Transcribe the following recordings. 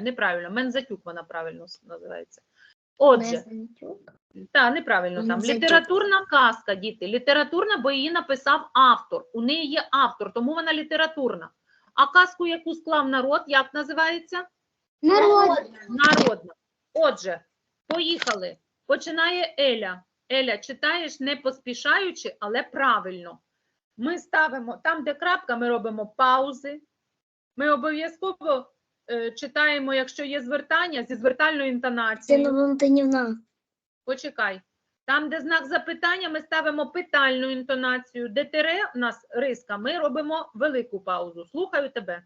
Неправильно, Мензатюк вона правильно називається. Отже, так, неправильно там. Літературна казка, діти. Літературна, бо її написав автор. У неї є автор, тому вона літературна. А казку, яку склав народ, як називається? Народ. Народна. Отже, поїхали. Починає Еля. Еля, читаєш не поспішаючи, але правильно. Ми ставимо там, де крапка, ми робимо паузи. Ми обов'язково читаємо, якщо є звертання, зі звертальною інтонацією. Валентинівна. Почекай. Там, де знак запитання, ми ставимо питальну інтонацію. Де тире у нас риска, ми робимо велику паузу. Слухаю тебе.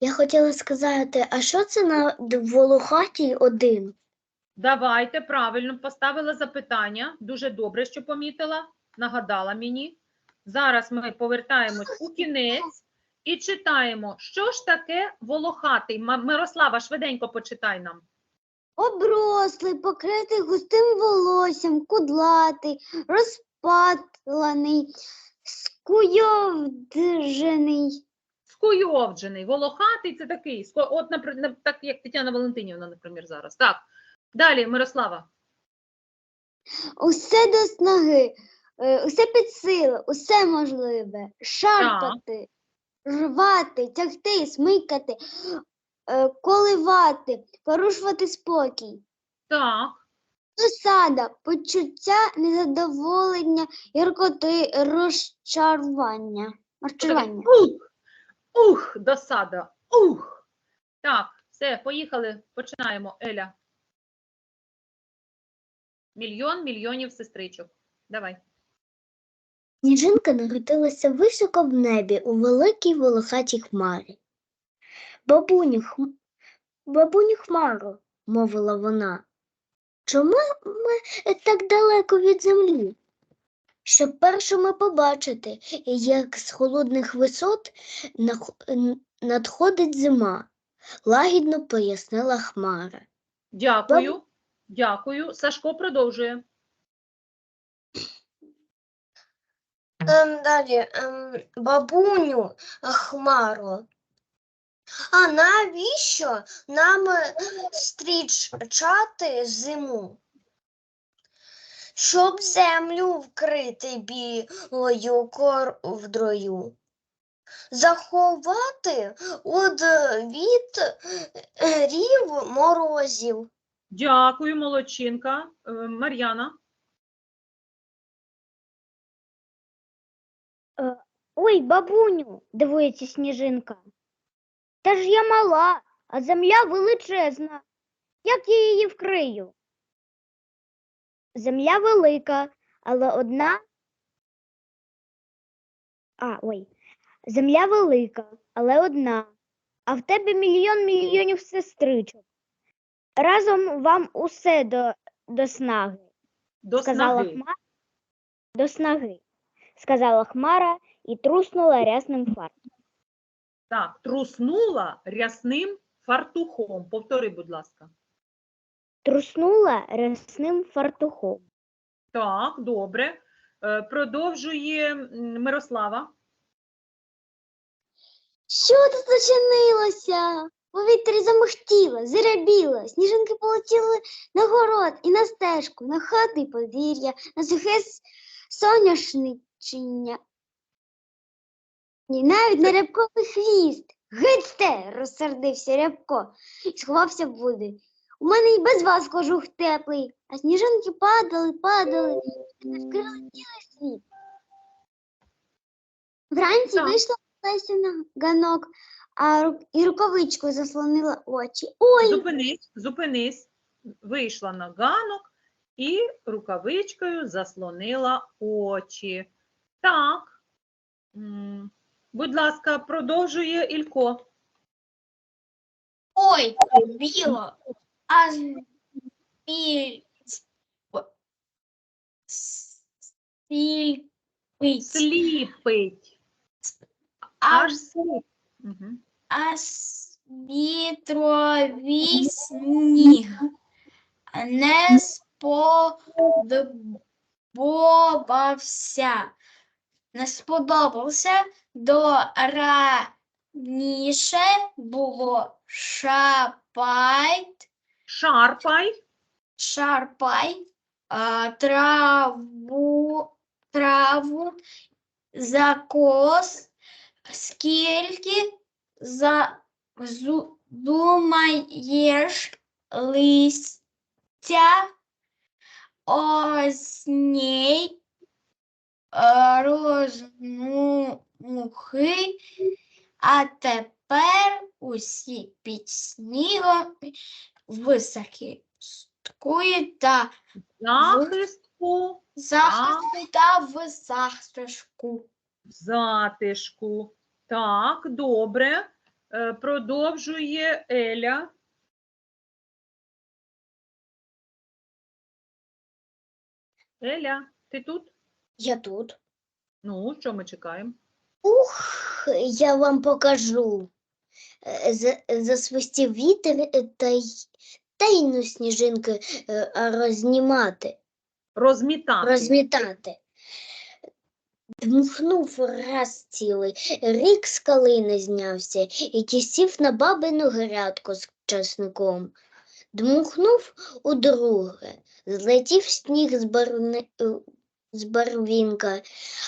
Я хотіла сказати, а що це на Волохатій один? Давайте правильно поставила запитання. Дуже добре, що помітила. Нагадала мені. Зараз ми повертаємось у кінець і читаємо, що ж таке волохатий. Мирослава, швиденько почитай нам. Оброслий, покритий густим волоссям, кудлатий, розпатланий, скуйовджений. Скуйовджений, волохатий це такий. От, так як Тетяна Валентинівна, наприклад, зараз. Так. Далі, Мирослава. Усе до снаги, е, усе під силу, усе можливе. Шарпати, рвати, тягти, смикати, е, коливати, порушувати спокій. Так. Засада, почуття незадоволення, гіркоти, розчарування. Розчарування. Ух, ух, досада, ух. Так, все, поїхали, починаємо. Еля. Мільйон мільйонів сестричок. Давай. Сніжинка народилася високо в небі у великій волохатій хмарі. Бабуню, хм... бабуню хмаро, мовила вона. Чому ми так далеко від землі? Щоб першими побачити, як з холодних висот надходить зима, лагідно пояснила хмара. Дякую. Дякую. Сашко продовжує. Ем, далі, ем, бабуню Хмаро. А навіщо нам е, стрічати зиму? Щоб землю вкрити білою ковдрою. Заховати од від е, морозів. Дякую, молодчинка. Е, Мар'яна. Ой, бабуню, дивується сніжинка. Та ж я мала, а земля величезна. Як я її вкрию? Земля велика, але одна. А, ой. Земля велика, але одна. А в тебе мільйон мільйонів сестричок. Разом вам усе до, до снаги, До сказала снаги. Хмара. До снаги, сказала Хмара і труснула рясним фартом. Так, труснула рясним фартухом. Повтори, будь ласка. Труснула рясним фартухом. Так, добре. Е, Продовжує м, Мирослава. Що тут зачинилося? Повітря замихтіло, зирябіло, сніжинки полетіли на город і на стежку, на хати й подвір'я, на сухе с- соняшничення. І навіть на рябковий хвіст. Гетьте, розсердився рябко і сховався в води. У мене і без вас кожух теплий, а сніжинки падали, падали, і вкрили цілий світ. Вранці вийшла Леся на ганок, а ру- і рукавичкою заслонила очі. Ой, Зупинись, зупинись. Вийшла на ганок і рукавичкою заслонила очі. Так. Будь ласка, продовжує Ілько. Ой, біло, а біль... Спільпить, Сліпить. Аж сліп. Мгм. а вітровий сніг не сподобався, не сподобався. До ра... було шапайт, Шарпай. шарпай, а, траву, траву, закос, скільки за, зу, думаєш листя? Осній е, розмухи, а тепер усі під снігом високі сткує та Захистку. захисту та в захистку. В затишку. Так, добре. Е, Продовжує Еля. Еля, ти тут? Я тут. Ну, що ми чекаємо? Ух, я вам покажу. Е, Засвистів вітер е, та й тайну сніжинки е, а рознімати, Розмітати. розмітати. Дмухнув раз цілий, рік з калини знявся і тісів на бабину грядку з часником. Дмухнув удруге, злетів сніг з, барвни... з барвінка,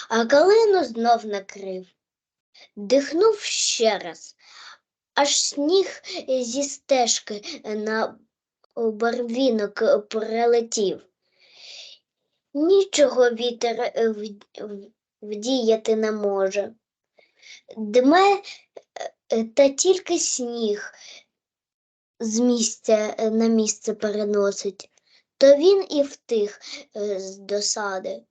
а калину знов накрив. Дихнув ще раз, аж сніг зі стежки на барвінок прилетів. Нічого вітер вдіяти не може. Дме е, та тільки сніг з місця на місце переносить, то він і втих е, з досади.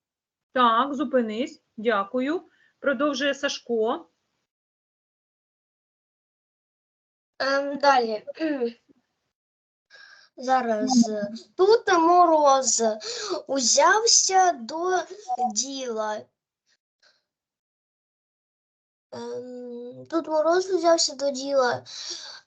Так, зупинись. Дякую. Продовжує Сашко. Ем, далі. Зараз. е, Тут мороз узявся до діла. Ем, Тут мороз узявся до діла.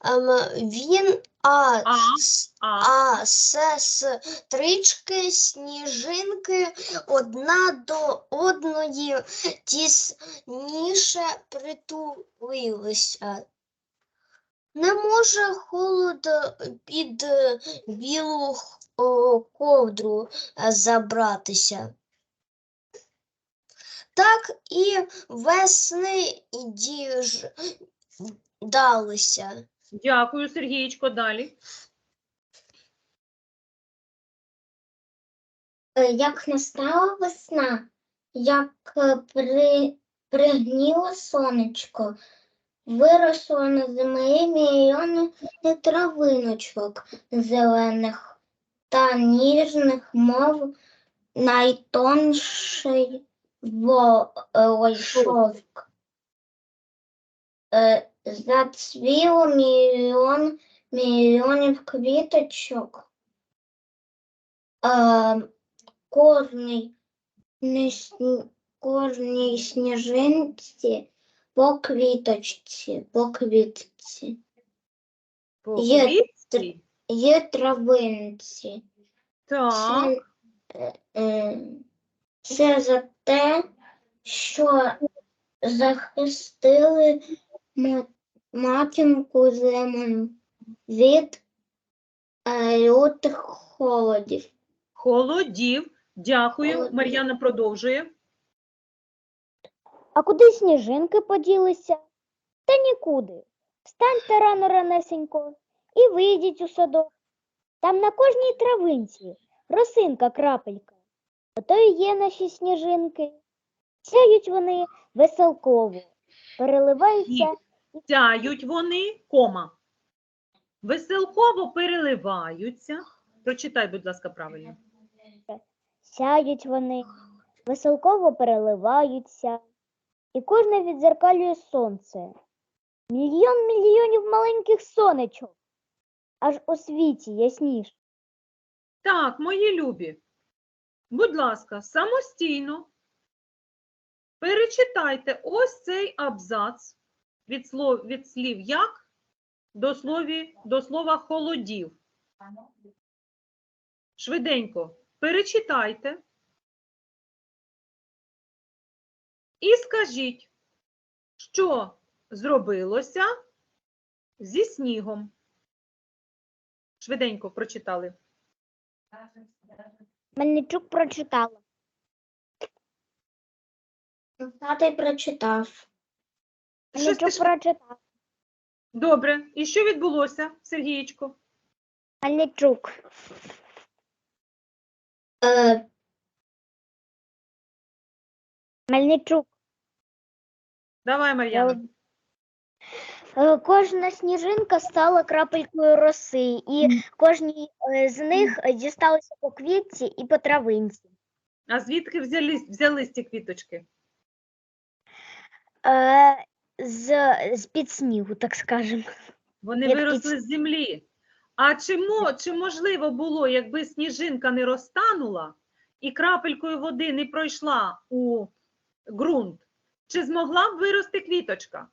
Ем, Він а, А, с- а. сестрички, сніжинки одна до одної тісніше притулилися. Не може холод під білу ковдру е, забратися. Так і весни діждалися. Дякую, Сергієчко. Далі. Е, Як настала весна, як е, при, пригніло сонечко, виросло на землі мільйони травиночок зелених та ніжних, мов найтонший шовк. Е, Зацвіло мільйон мільйонів квіточок. Е, кожній, кожній сніжинці по квіточці, по квітці. По Є квітці. Є травинці. Так. Це, е, е, це за те, що захистили матінку землю від е, лютих холодів. Холодів. Дякую. Холодів. Мар'яна продовжує. А куди сніжинки поділися? Та нікуди. Встаньте рано ранесенько і вийдіть у садок. Там на кожній травинці росинка крапелька. Ото і є наші сніжинки. Сяють вони веселково, переливаються Сяють вони, кома. Веселково переливаються. Прочитай, будь ласка, правильно. Сяють вони, веселково переливаються, і кожне відзеркалює сонце. Мільйон мільйонів маленьких сонечок, аж у світі ясніш. Так, мої любі, будь ласка, самостійно перечитайте ось цей абзац від, слов, від слів як до, слові, до слова холодів. Швиденько перечитайте і скажіть, що зробилося зі снігом? Швиденько прочитали. Мельничук прочитала. Тата й прочитав. Щось ти Мельничук ж- прочитав. Добре. І що відбулося, Сергієчко? Мельничук. Е, Мельничук. Давай, Мар'яна. Е, Кожна сніжинка стала крапелькою роси, і кожній е, з них дісталося по квітці і по травинці. А звідки взялись, взялись ці квіточки? Е, З, з-під снігу, так скажемо. Вони Як виросли з землі. А чи, мо, чи можливо було, якби сніжинка не розтанула і крапелькою води не пройшла у ґрунт, чи змогла б вирости квіточка?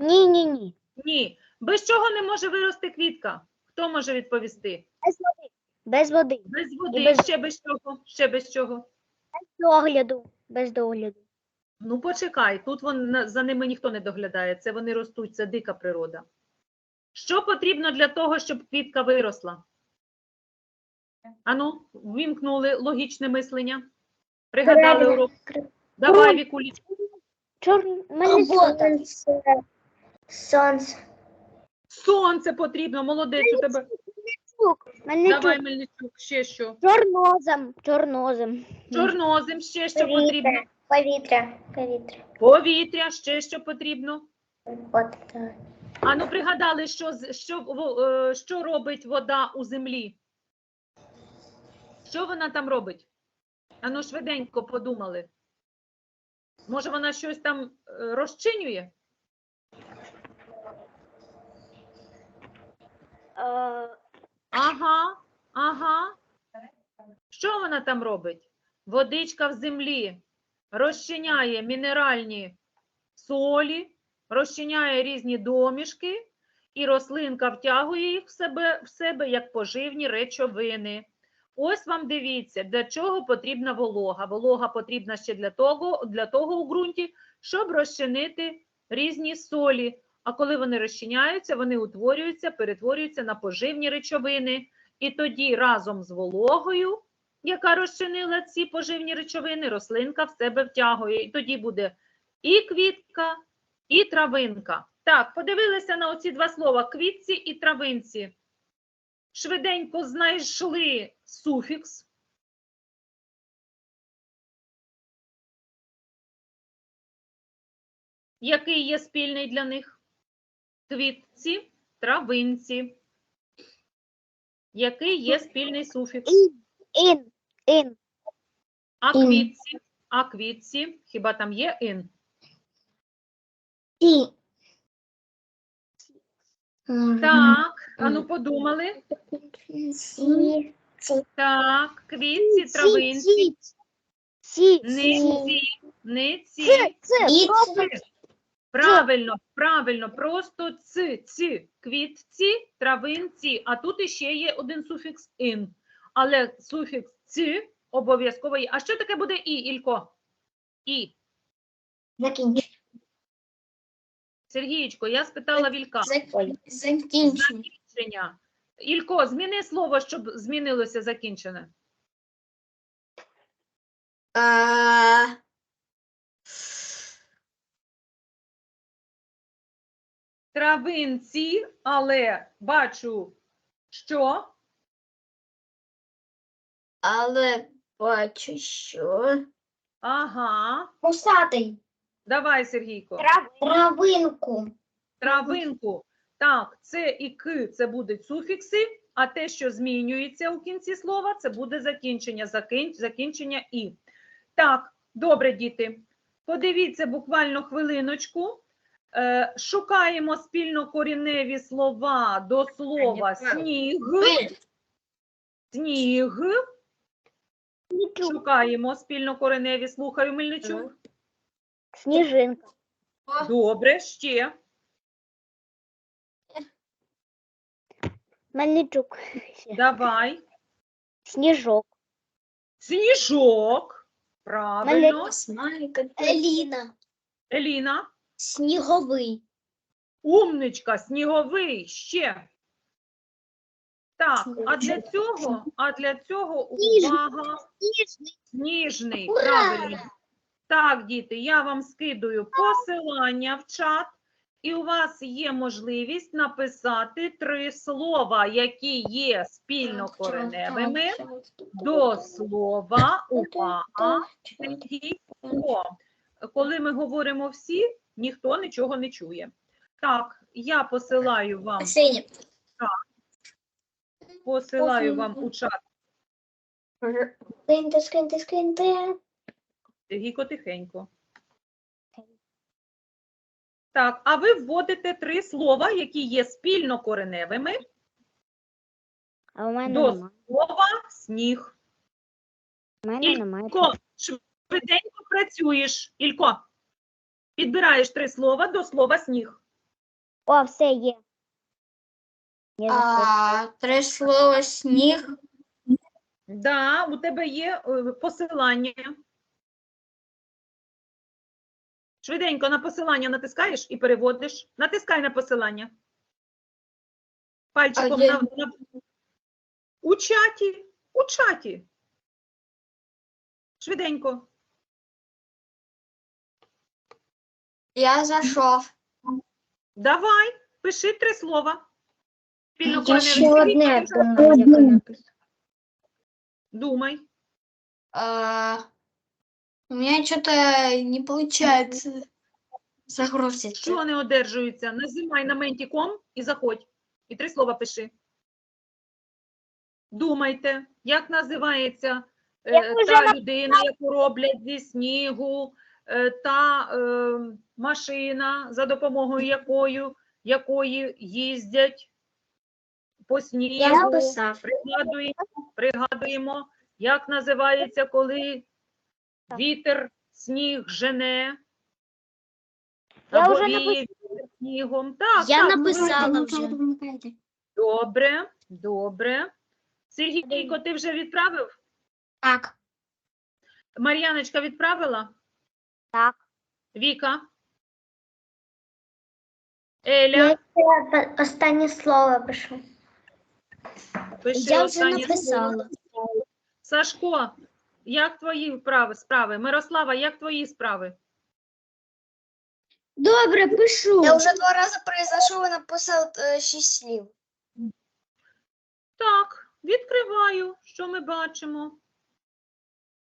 Ні, ні, ні. Ні. Без чого не може вирости квітка? Хто може відповісти? Без води. Без води. Без води, без- ще без чого, ще без чого. Без догляду. Без догляду. Ну, почекай, тут вон, на- за ними ніхто не доглядає, це вони ростуть, це дика природа. Що потрібно для того, щоб квітка виросла? Ану, ввімкнули логічне мислення. Пригадали Правильно. урок. Давай, Вікулі. Чор... Робота. Сонце. Сонце потрібно, молодець у тебе. Мельничук. Давай, Мельничук, ще що. Чорнозем. Чорнозем. Чорнозем, ще що Повітря. потрібно. Повітря. Повітря. Повітря, ще що потрібно. От так. Ану, пригадали, що, що, е, що робить вода у землі? Що вона там робить? Ану, швиденько подумали. Може, вона щось там е, розчинює? Ага, ага. Що вона там робить? Водичка в землі розчиняє мінеральні солі, розчиняє різні домішки, і рослинка втягує їх в себе, в себе як поживні речовини. Ось вам дивіться, для чого потрібна волога. Волога потрібна ще для того, для того у ґрунті, щоб розчинити різні солі. А коли вони розчиняються, вони утворюються, перетворюються на поживні речовини. І тоді разом з вологою, яка розчинила ці поживні речовини, рослинка в себе втягує. І тоді буде і квітка, і травинка. Так, подивилися на оці два слова квітці і травинці. Швиденько знайшли суфікс. Який є спільний для них? Квітці, травинці. Який є спільний суфікс? Ін. Ін. А квітці? А квітці? Хіба там є ін? Ті. Так, ану подумали. Ті. Так, квітці, травинці. Сі. Не Сі. ці, Правильно, правильно, просто ц, ці, квітці, травинці, а тут іще є один суфікс ин. Але суфікс ці обов'язково є. А що таке буде і, Ілько? І. Закінчення. Сергієчко, я спитала Вілька. Закінчення. Закінчення. Ілько, зміни слово, щоб змінилося закінчене. А, Травинці, але бачу, що Але бачу, що. ага. Пусатий. Давай, Сергійко. Травинку. Травинку. Так, це і к це будуть суфікси, а те, що змінюється у кінці слова, це буде закінчення, закін- закінчення і. Так, добре, діти. Подивіться буквально хвилиночку. Е, шукаємо спільнокоріневі слова до слова сніг. Сніг. Шукаємо спільнокореневі. Слухаю, Мельничук. Сніжинка. Добре, ще. Мельничук. Давай. Сніжок. Сніжок. Правильно. Еліна. Еліна. Сніговий. Умничка, сніговий, ще. Так, а для цього, а для цього увага. Сніжний. Сніжний, Ура! правильно. Так, діти, я вам скидую посилання в чат, і у вас є можливість написати три слова, які є спільно кореневими до слова УПА. Тоді. Коли ми говоримо всі, ніхто нічого не чує. Так, я посилаю вам, Синя. посилаю вам у чат Скиньте, скиньте, скиньте. Гіко тихенько. Так, а ви вводите три слова, які є спільно кореневими А у мене До нема. слова сніг. У мене немає. Ілько, швиденько працюєш. Ілько, підбираєш три слова до слова сніг. О, все є. Я. А, три слова сніг. Да, у тебе є е, посилання. Швиденько на посилання натискаєш і переводиш. Натискай на посилання. Пальчиком на, на... у чаті. У чаті. Швиденько. Я зайшов. Давай, пиши три слова. Спільно Я ще одне думаю. Думай. А, у меня что-то не получается загрузить. Що не одержується? Нажимай на ментіком і заходь. І три слова пиши. Думайте, як називається е, Я та людина, яку роблять зі снігу, е, та е, машина, за допомогою якою, якої їздять по снігу. Пригадуємо, пригадуємо, як називається, коли вітер сніг жене. Я або вже віє вітер снігом. Так, Я так, написала вже. Добре, добре. Сергійко, ти вже відправив? Так. Мар'яночка відправила? Так. Віка? Еля, Останнє слово пишу. пиши Я вже останнє написала. слово. Сашко, як твої вправи, справи? Мирослава, як твої справи? Добре, пишу. Я вже два рази произошов і написав е, шість слів. Так, відкриваю, що ми бачимо.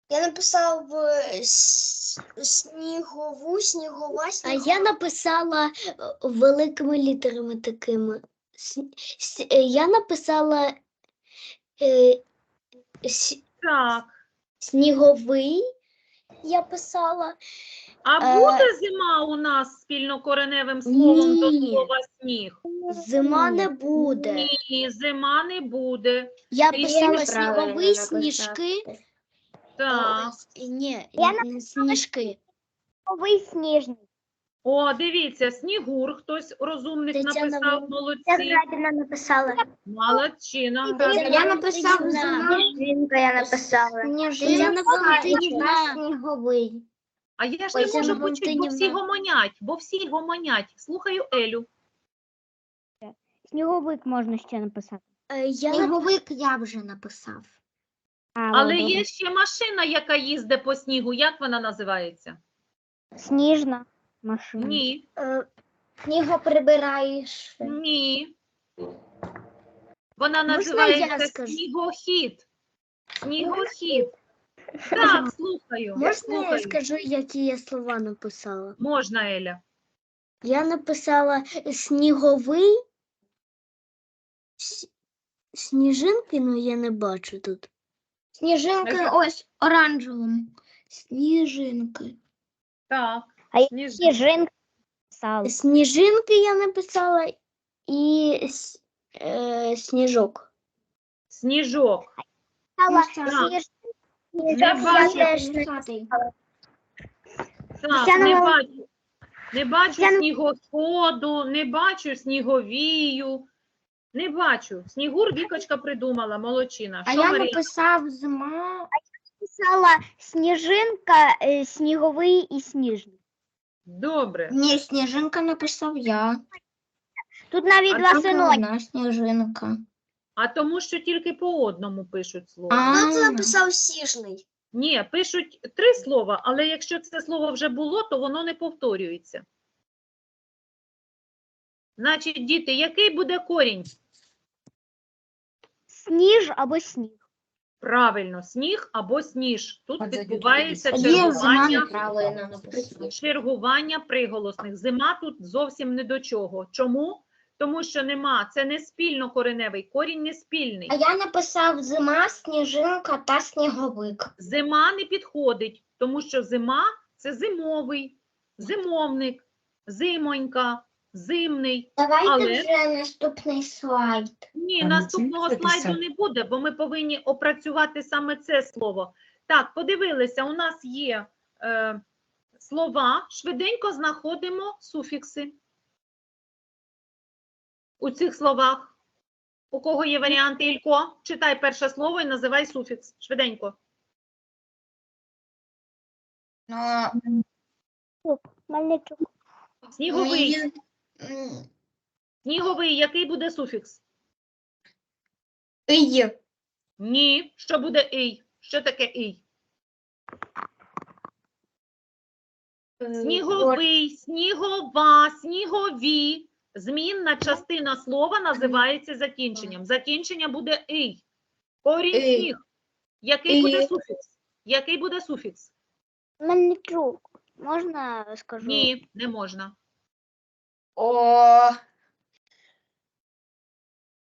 Я написав е, снігову, снігова, А я написала е, великими літерами такими. Е, Я написала е, с- Так. сніговий. Я писала. А буде зима у нас спільнокореневим словом до слова сніг? Зима не буде. Ні, зима не буде. Я Ти писала сніговий, сніжки. Так. Ні, Я не сніжки. Новий сніжний. О, дивіться, снігур, хтось розумник Тетяна написав, Валеріївна. молодці. правильно написала. Молодчина. Я написав зима. Жінка я написала. Тетяна Валентинівна. Сніговий. А я ж Ой, не можу Тетяна почути, бо всі Валентинівна. гомонять, бо всі гомонять. Слухаю Елю. Сніговик можна ще написати. Е, Я Сніговик я вже написав. Але є ще машина, яка їздить по снігу. Як вона називається? Сніжна машина. Ні, Сніго прибираєш. ні. Вона Можна я називається скажу? снігохід. Снігохід. Так, слухаю. Можна я слухаю. скажу, які я слова написала? Можна, Еля. Я написала сніговий. с- Сніжинки, ну я не бачу тут. Сніжинки ось оранжевим. Сніжинки. Так. А я Сніж- Сніжинка писала. Сніжинки я написала і с- е, сніжок. Сніжок. Писала Так. Не бачу, так, Тетяна не Вал- бачу. Не бачу Тетяна- снігоходу, не бачу сніговію. Не бачу. Снігур Вікочка придумала, молодчина. А Що, я Марія? написав зима. писала сніжинка, е, сніговий і сніжний. Добре. Ні, сніжинка написав я. Тут навіть А два там синоніми. Вона сніжинка. А тому, що тільки по одному пишуть слово. А. Хто це написав сіжний? Ні, пишуть три слова, але якщо це слово вже було, то воно не повторюється. Значить, діти, який буде корінь? Сніж або сніг. Правильно, сніг або сніж. Тут А відбувається Є, Є зима чергування, неправильно написано. чергування приголосних. Зима тут зовсім не до чого. Чому? Тому що нема, це не спільно кореневий, корінь не спільний. А я написав зима, сніжинка та сніговик. Зима не підходить, тому що зима це зимовий, зимовник, зимонька, зимний. Давайте Але- вже наступний слайд. Ні, А наступного слайду не буде, бо ми повинні опрацювати саме це слово. Так, подивилися, у нас є е, слова, швиденько знаходимо суфікси у цих словах. У кого є варіанти Ілько? Читай перше слово і називай суфікс. Швиденько. Ну, Мельничук. Сніговий. Сніговий, який буде суфікс? й. Ні. Що буде ій? Що таке ій? Сніговий, снігова, снігові. Змінна частина слова називається закінченням. Закінчення буде ий. Корінь сніг. Який буде суфікс? Який буде суфікс? Мельничук. Можна скажу? Ні, не можна. О,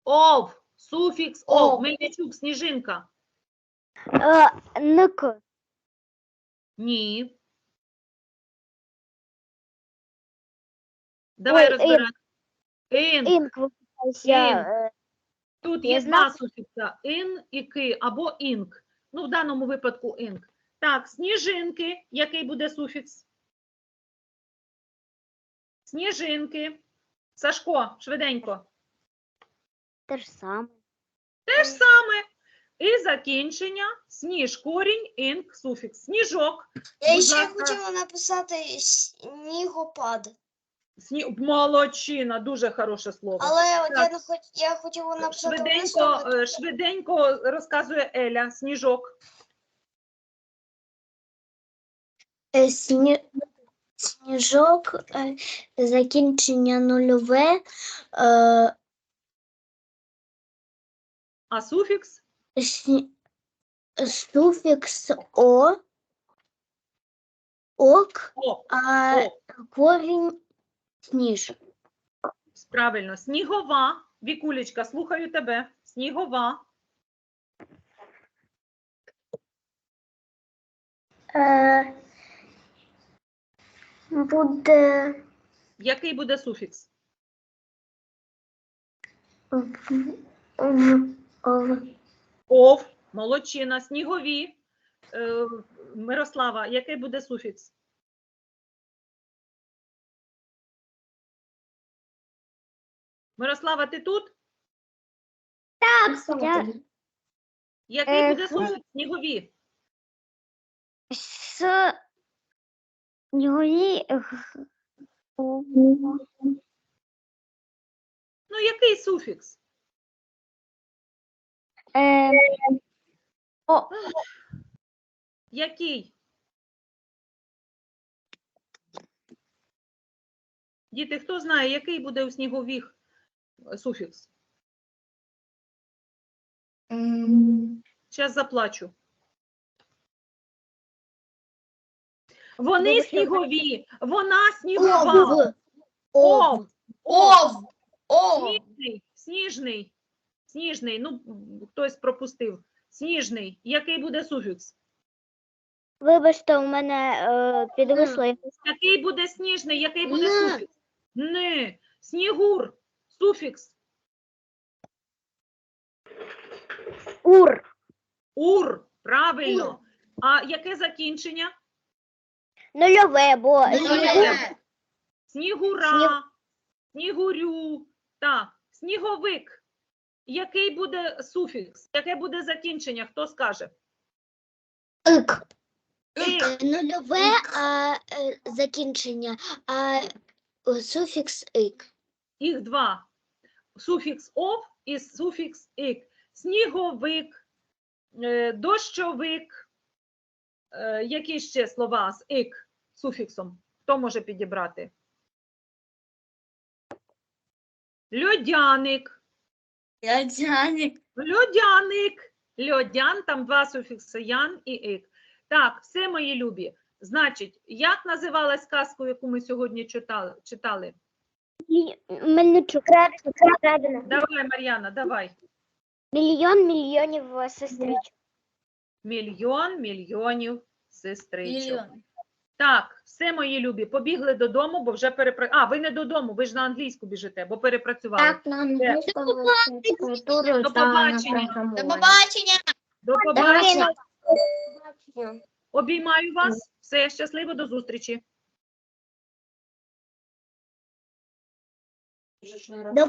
Ов. Суфікс ов. Ов. Мельничук, сніжинка. Е, ник. Ні. Давай Ой, розбирати. Ін. Інк. Е, Тут Я є знаю. два суфікса ін і ки або інк. Ну, в даному випадку інк. Так, сніжинки. Який буде суфікс? Сніжинки. Сашко, швиденько. Те ж саме. Те ж саме. І закінчення сніж, корінь, інк, суфікс. Сніжок. Я Будь ще ласка. хотіла написати снігопад. Сні... Молодчина, дуже хороше слово. Але от я, Так. не хот... я хотіла написати Швиденько, висловити. е, швиденько розказує Еля. Сніжок. Е, Сні... Сніжок, е, закінчення нульове, е, А суфікс? сні... суфікс о, ок, О, а о. корінь сніж. Правильно, снігова. Вікулечка, слухаю тебе. Снігова. Е, буде Який буде суфікс? в- в- в- Ов, молодчина, снігові. Е, Мирослава, який буде суфікс? Мирослава, ти тут? Я Який Е, буде суфікс? Снігові. з снігові. Ну, який суфікс? Е, Який? Діти, хто знає, який буде у сніговіх е, суфікс? Зараз заплачу. Вони снігові, вона снігова. Ов, Ов, ов, ов. сніжний, сніжний, сніжний. Ну, хтось пропустив. Сніжний. Який буде суфікс? Вибачте, у мене е, підвисло. Який буде сніжний, який буде Н. суфікс? Не. Снігур. Суфікс. Ур. Ур. Правильно. А яке закінчення? Нульове, бо Нульове. снігу Снігура, Сніг- снігурю, так, сніговик. Який буде суфікс? Яке буде закінчення? Хто скаже? Ик. ик. Нульове а, е, закінчення, а е, суфікс ик. Їх два. Суфікс ов і суфікс ик. Сніговик, е, дощовик. Е, Які ще слова з ик суфіксом? Хто може підібрати? Льодяник. Льодяник. Льодяник. Льодян, там два суфікси ян і ик. Так, все мої любі. Значить, як називалась казку, яку ми сьогодні читали? читали? Мельничук. Давай, Мар'яна, давай. Мільйон мільйонів сестричок. Мільйон мільйонів сестричок. Так, все мої любі, побігли додому, бо вже перепра... А, ви не додому, ви ж на англійську біжите, бо перепрацювали. Так, на англійську літературу До та побачення. програмування. побачення. До побачення. побачення. Обіймаю вас. Все, щасливо, до зустрічі. До